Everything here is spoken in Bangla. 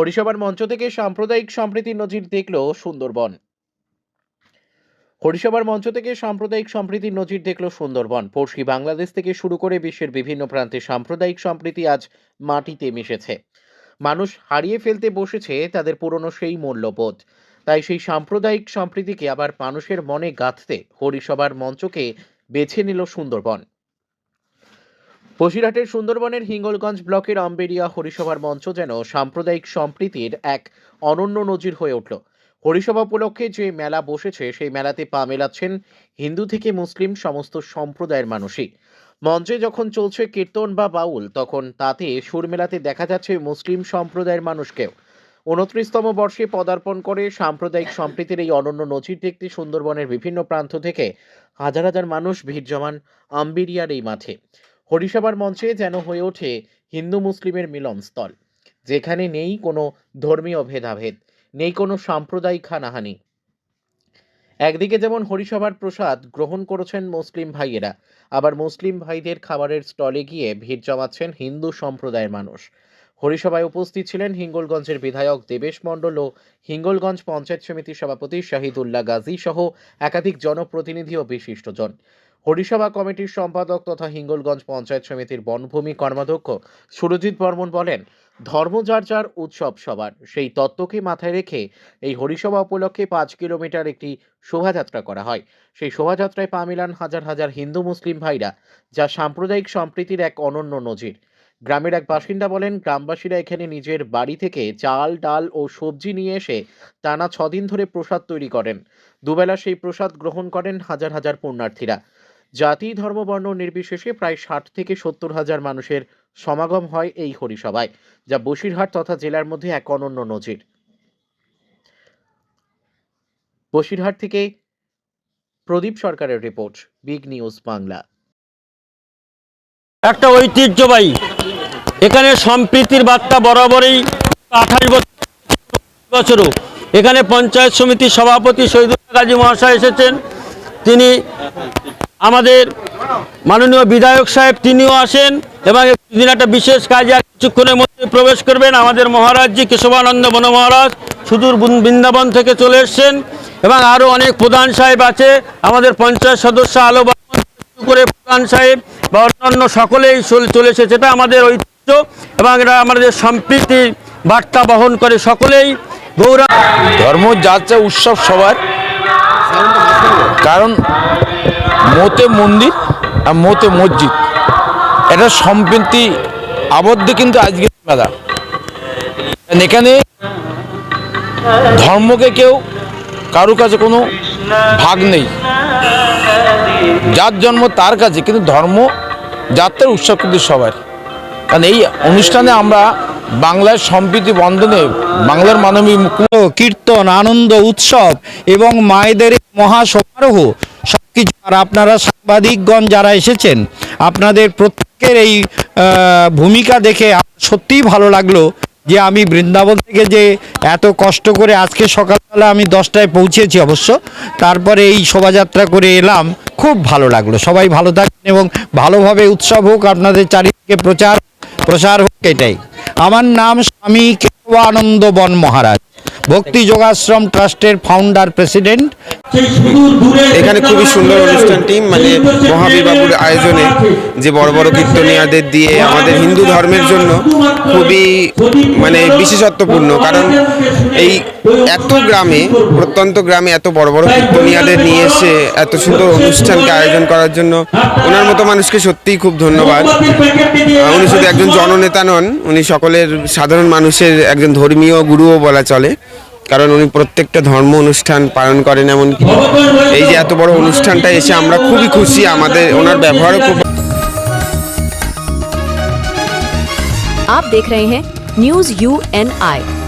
হরিসভার মঞ্চ থেকে সাম্প্রদায়িক সম্প্রীতির নজির দেখল সুন্দরবন। হরিসভার মঞ্চ থেকে সাম্প্রদায়িক সম্প্রীতির নজির দেখল সুন্দরবন। পড়শি বাংলাদেশ থেকে শুরু করে বিশ্বের বিভিন্ন প্রান্তে সাম্প্রদায়িক সম্প্রীতি আজ মাটিতে মিশেছে। মানুষ হারিয়ে ফেলতে বসেছে তাদের পুরনো সেই মূল্যবোধ। তাই সেই সাম্প্রদায়িক সম্প্রীতিকে আবার মানুষের মনে গাঁথতে হরিসভার মঞ্চকে বেছে নিল সুন্দরবন। বসিরহাটের সুন্দরবনের হিঙ্গলগঞ্জ ব্লকের আম্বেরিয়া হরিসভার মঞ্চ যেন সাম্প্রদায়িক সম্প্রীতির এক অনন্য নজির হয়ে উঠল। হরিসভা উপলক্ষে যে মেলা বসেছে, সেই মেলাতে পা মেলাচ্ছেন হিন্দু থেকে মুসলিম সমস্ত সম্প্রদায়ের মানুষই। মঞ্চে যখন চলছে কীর্তন বা বাউল, তখন তাতে সুর মেলাতে দেখা যাচ্ছে মুসলিম সম্প্রদায়ের মানুষকেও। উনত্রিশতম বর্ষে পদার্পণ করে সাম্প্রদায়িক সম্প্রীতির এই অনন্য নজির দেখতে সুন্দরবনের বিভিন্ন প্রান্ত থেকে হাজার হাজার মানুষ ভিড় জমান আম্বিরিয়ার এই মাঠে। হরিসভার মঞ্চে যেন হয়ে ওঠে হিন্দু মুসলিমের মিলনস্থল। যেখানে নেই কোনো ধর্মীয় ভেদাভেদ, নেই কোনো সাম্প্রদায়িক হানাহানি। একদিকে যেমন হরিসভার প্রসাদ গ্রহণ করেছেন মুসলিম ভাইয়েরা, আবার মুসলিম ভাইদের খাবারের স্টলে গিয়ে ভিড় জমাচ্ছেন হিন্দু সম্প্রদায়ের মানুষ। হরিসভায় উপস্থিত ছিলেন হিঙ্গলগঞ্জের বিধায়ক দেবেশ মণ্ডল ও হিঙ্গলগঞ্জ পঞ্চায়েত সমিতির সভাপতি শাহিদুল্লাহ গাজী সহ একাধিক জনপ্রতিনিধি ও বিশিষ্টজন। হরিসভা কমিটির সম্পাদক তথা হিঙ্গলগঞ্জ পঞ্চায়েত সমিতির বনভূমি কর্মাধ্যক্ষ সুরজিৎ বর্মন বলেন, ধর্ম যার যার উৎসব সবার, সেই তত্ত্বকে মাথায় রেখে এই হরিসভা উপলক্ষে পাঁচ কিলোমিটার একটি শোভাযাত্রা করা হয়। সেই শোভাযাত্রায় পা মিলান হাজার হাজার হিন্দু মুসলিম ভাইরা, যা সাম্প্রদায়িক সম্প্রীতির এক অনন্য নজির। গ্রামের এক বাসিন্দা বলেন, গ্রামবাসীরা এখানে নিজের বাড়ি থেকে চাল, ডাল ও সবজি নিয়ে এসে টানা ছদিন ধরে প্রসাদ তৈরি করেন। দুবেলা সেই প্রসাদ গ্রহণ করেন হাজার হাজার পুণ্যার্থীরা। জাতি, ধর্ম, বর্ণ নির্বিশেষে প্রায় ষাট থেকে সত্তর হাজার মানুষের সমাগম হয় এই হরিসভায়, যা বসিরহাট তথা জেলার মধ্যে এক অনন্য নজির। বসিরহাট থেকে প্রদীপ সরকারের রিপোর্ট, বিগ নিউজ বাংলা। একটা ঐতিহ্যবাহী, এখানে সম্প্রীতির বার্তা বরাবরই আঠাশ বছরও। এখানে পঞ্চায়েত সমিতির সভাপতি শহীদুল্লাহ গাজী মহাশয় এসেছেন, তিনি আমাদের মাননীয় বিধায়ক সাহেব, তিনিও আসেন এবং দিন একটা বিশেষ কাজে কিছুক্ষণের মধ্যে প্রবেশ করবেন। আমাদের মহারাজজি কেশবানন্দ বন মহারাজ সুদূর বৃন্দাবন থেকে চলে এসছেন এবং আরও অনেক প্রধান সাহেব আছে। আমাদের পঞ্চায়েত সদস্য আলো করে প্রধান সাহেব বা অন্যান্য সকলেই চল- এসেছে। এটা আমাদের ঐতিহ্য এবং এটা আমাদের সম্প্রীতির বার্তা বহন করে সকলেই। গৌরা ধর্ম যাচ্ছে উৎসব সবার। কারণ মতে মন্দির আর মতে মসজিদ। এটা সম্প্রীতি আবদ্ধ কিন্তু আজকে মেলা এখানে ধর্মকে কেউ কারও কাছে কোনো ভাগ নেই। যার জন্ম তার কাছে, কিন্তু ধর্ম যাত্রার উৎসব কিন্তু সবার। কারণ এই অনুষ্ঠানে আমরা বাংলার সম্প্রীতি বন্ধনে বাংলার মানবিক কীর্তন, আনন্দ, উৎসব এবং মায়েদের এই মহা সমারোহ সবকিছু আর আপনারা সাংবাদিকগণ যারা এসেছেন, আপনাদের প্রত্যেকের এই ভূমিকা দেখে সত্যিই ভালো লাগল যে আমি বৃন্দাবন থেকে যে এত কষ্ট করে আজকে সকালবেলা আমি দশটায় পৌঁছেছি অবশ্য, তারপরে এই শোভাযাত্রা করে এলাম, খুব ভালো লাগল। সবাই ভালো থাকবেন এবং ভালোভাবে উৎসব হোক, আপনাদের চারিদিকে প্রচার, প্রসার হোক এটাই। আমার নাম স্বামী কেশবানন্দ বন মহারাজ। ভক্তি যোগাশ্রম ট্রাস্টের ফাউন্ডার প্রেসিডেন্ট এখানে খুবই সুন্দর অনুষ্ঠানটি মানে মহাবীর বাবুর আয়োজনে যে বড় বড় কীর্তনিয়াদের দিয়ে আমাদের হিন্দু ধর্মের জন্য খুবই মানে বিশেষত্বপূর্ণ। কারণ এই এত গ্রামে, প্রত্যন্ত গ্রামে এত বড় বড় কীর্তনিয়াদের নিয়ে এসে এত সুন্দর অনুষ্ঠানকে আয়োজন করার জন্য ওনার মতো মানুষকে সত্যিই খুব ধন্যবাদ। উনি শুধু একজন জননেতা নন, উনি সকলের সাধারণ মানুষের একজন ধর্মীয় গুরুও বলা চলে। কারণ উনি প্রত্যেকটা ধর্ম অনুষ্ঠান পালন করেন এমনকি এই যে এত বড় অনুষ্ঠানটা এসে আমরা খুবই খুশি আমাদের ওনার ব্যবহারও খুব आप देख रहे हैं न्यूज यू एन आई